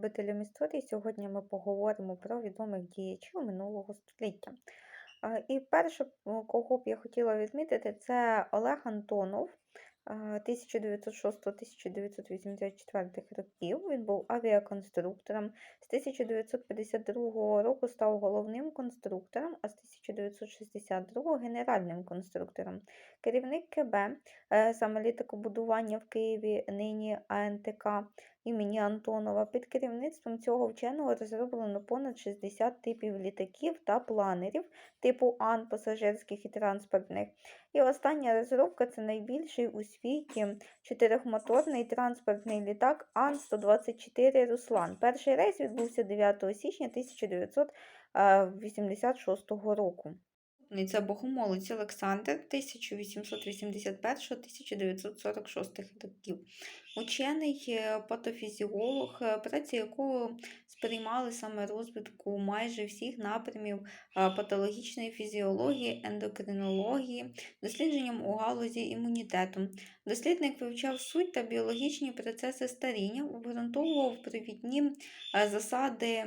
любителям історії. Сьогодні ми поговоримо про відомих діячів минулого століття. І перше, кого б я хотіла відмітити, це Олег Антонов. е, 1906-1984 років. Він був авіаконструктором. З 1952 року став головним конструктором, а з 1962 генеральним конструктором. Керівник КБ е, саме літакобудування в Києві, нині АНТК імені Антонова. Під керівництвом цього вченого розроблено понад 60 типів літаків та планерів типу Ан пасажирських і транспортних. І остання розробка це найбільший у світі чотирьохмоторний транспортний літак Ан-124 Руслан. Перший рейс відбувся 9 січня 1986 року. Це богомолець Олександр 1881-1946 років. Учений е, патофізіолог, е, праці якого сприймали саме розвитку майже всіх напрямів е, патологічної фізіології, ендокринології, дослідженням у галузі імунітету. Дослідник вивчав суть та біологічні процеси старіння, обґрунтовував провідні засади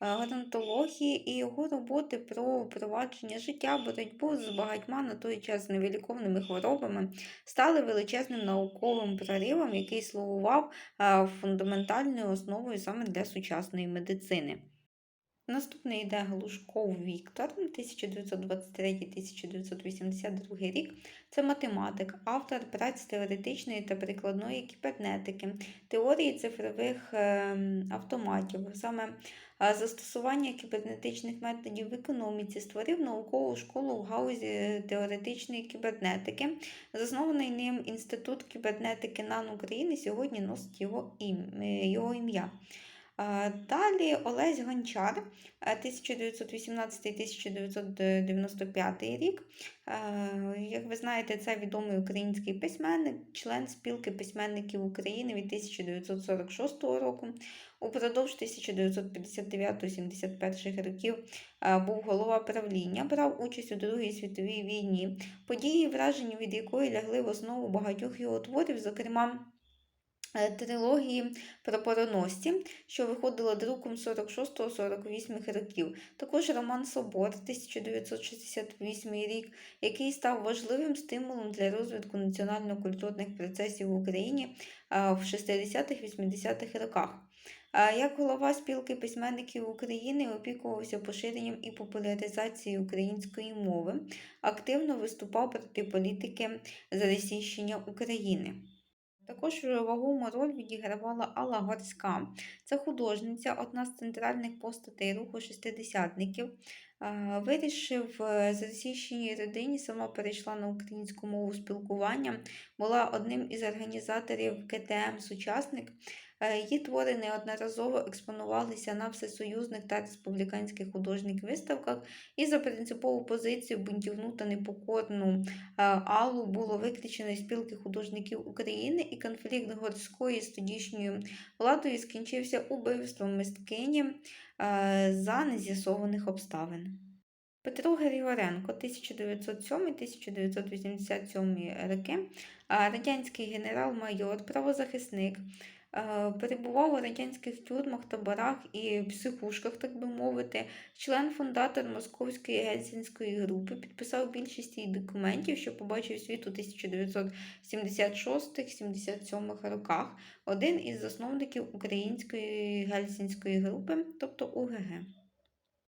геронтології і його роботи про впровадження життя, боротьбу з багатьма на той час невиліковними хворобами стали величезним науковим проривом, який слугував фундаментальною основою саме для сучасної медицини. Наступний йде Глушков Віктор, 1923-1982 рік. Це математик, автор праць теоретичної та прикладної кібернетики, теорії цифрових ем, автоматів. Саме застосування кібернетичних методів в економіці створив наукову школу в гаузі теоретичної кібернетики. Заснований ним Інститут кібернетики НАН України сьогодні носить його, е, його ім'я. А, Далі Олесь Гончар, е, 1918-1995 рік. Е, Як ви знаєте, це відомий український письменник, член спілки письменників України від 1946 року. Упродовж 1959-71 років е, був голова правління, брав участь у Другій світовій війні, події, враження від якої лягли в основу багатьох його творів, зокрема. Е, Трилогії про пороносці, що виходила друком 46-48 років. Також роман Собор 1968 рік, який став важливим стимулом для розвитку національно-культурних процесів в Україні в 60-80-х роках. Як голова спілки письменників України опікувався поширенням і популяризацією української мови, активно виступав проти політики заросійщення України. Також вагому роль відігравала Алла Горська. Це художниця, одна з центральних постатей руху шестидесятників. Вирішив е, з російській родині, сама перейшла на українську мову спілкування, була одним із організаторів КТМ Сучасник. Е, Її твори неодноразово експонувалися на всесоюзних та республіканських художніх виставках, і за принципову позицію бунтівну та непокорну е, Аллу було виключено із спілки художників України, і конфлікт горської з тодішньою владою скінчився убивством мисткині е, за нез'ясованих обставин. Петро Григоренко, 1907-1987 роки, радянський генерал-майор, правозахисник, перебував у радянських тюрмах, таборах і психушках, так би мовити, член-фундатор Московської гельсінської групи, підписав більшість її документів, що побачив світ у 1976-77 роках, один із засновників Української гельсінської групи, тобто УГГ.